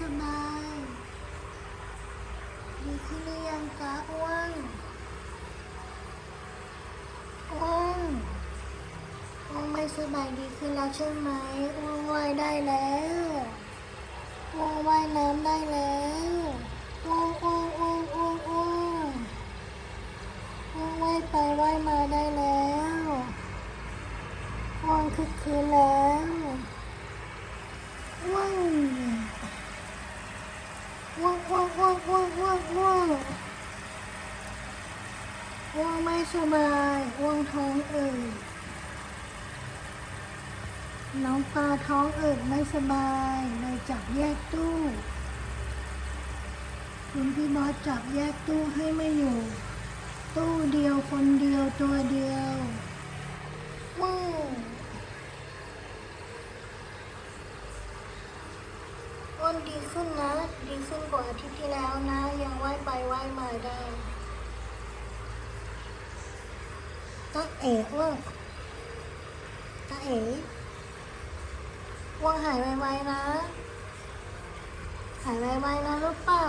สบายดีขึ้นหรือยังคะอ้วงอ้วงอ้วงไม่สบายดีขึ้นแล้วใช่ไหมอ้วงว่ายได้แล้วอ้วงว่ายน้ำได้แล้วอ้วงอ้วงอ้วงอ้วงอ้วงอ้วงว่ายไปว่ายมาได้แล้วอ้วงคึกคืนแล้วอ้วง ว่างว่า งว่างว่างว่างว่างว่างไม่สบายว่างท้องอืดน้องปลาท้องอืดไม่สบายเลยจับแยกตู้ คุณพี่บอสจับแยกตู้ให้ไม่อยู่ ตู้เดียวคนเดียวตัวเดียวาวอ้วน ดีขึ้นนะ ดีขึ้นกว่าอาทิตย์ที่แล้วนะ ยังว่ายไปว่ายมาได้ตาเอ๋อ้วตาเอ๋อ้วงหายไวๆนะ หายไวๆนะรู้เปล่า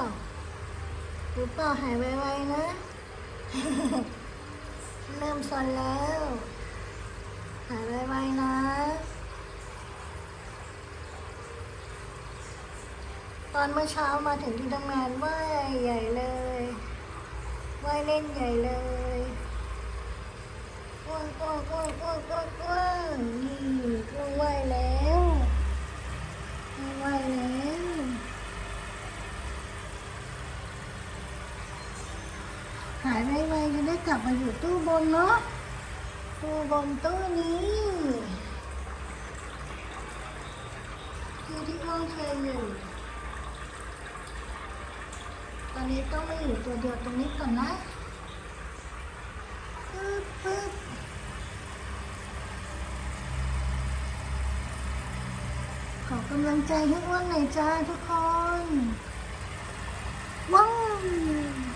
รู้เปล่าหายไวๆนะ เริ่มซนแล้ว หายไวๆนะ อนเมื่อเช้ามาถึงที่ทำงานว่ายใหญ่เลยว่ายเล่นใหญ่เลยอ้วนอ้วนอ้วนอ้วนอ้วนอ้วนนี่อ้วนว่ายแล้วอ้วนว่ายแล้วหายไวๆจะได้กลับมาอยู่ตู้บนเนาะตู้บนตู้นี้ที่ที่อ้วนเคยอยู่ นี้ต้องมาอยู่ตัวเดียวตรงนี้ก่อนนะปึ๊บปึ๊บขอกำลังใจให้อ้วนหน่อยจ้าทุกคน ว้าว